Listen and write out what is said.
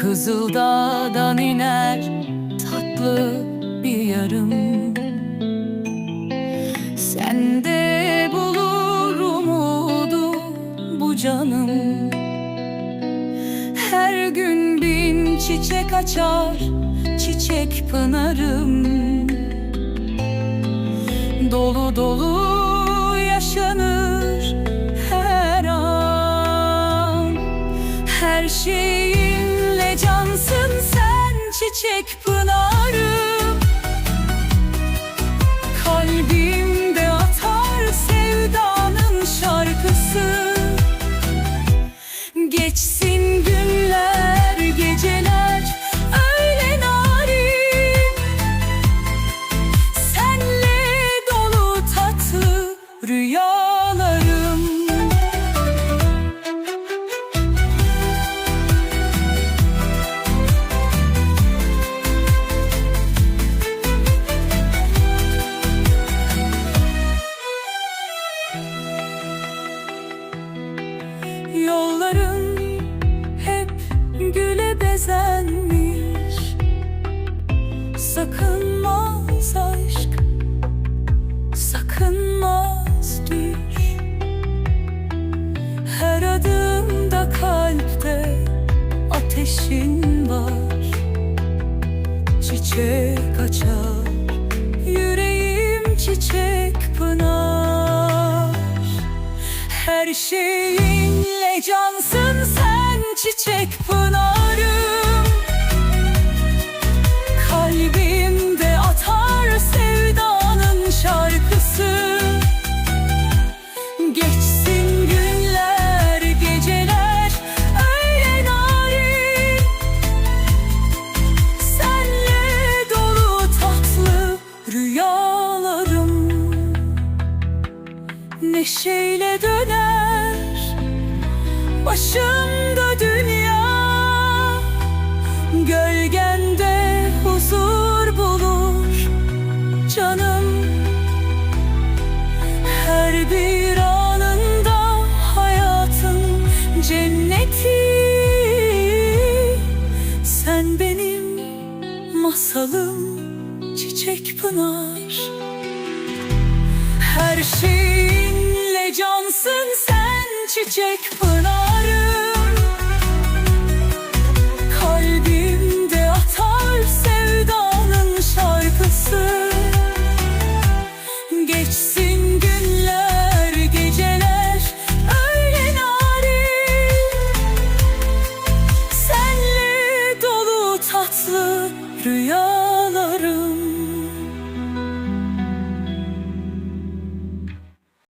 Kızıldağ'dan iner tatlı bir yarım. Sende bulur umudu bu canım. Her gün bin çiçek açar çiçek pınarım. Dolu dolu Geçsin güle bezenmiş Sakınmaz aşk Sakınmaz düş. Her adımda kalpte ateşin var. Çiçek açar Yüreğim çiçek pınar. Her şeyinle cansın sen çiçek pınarım Neşeyle döner Başımda dünya. Gölgende huzur bulur Canım. Her bir anında hayatın cenneti. Sen benim masalım çiçek pınar. Her sen çiçek pınar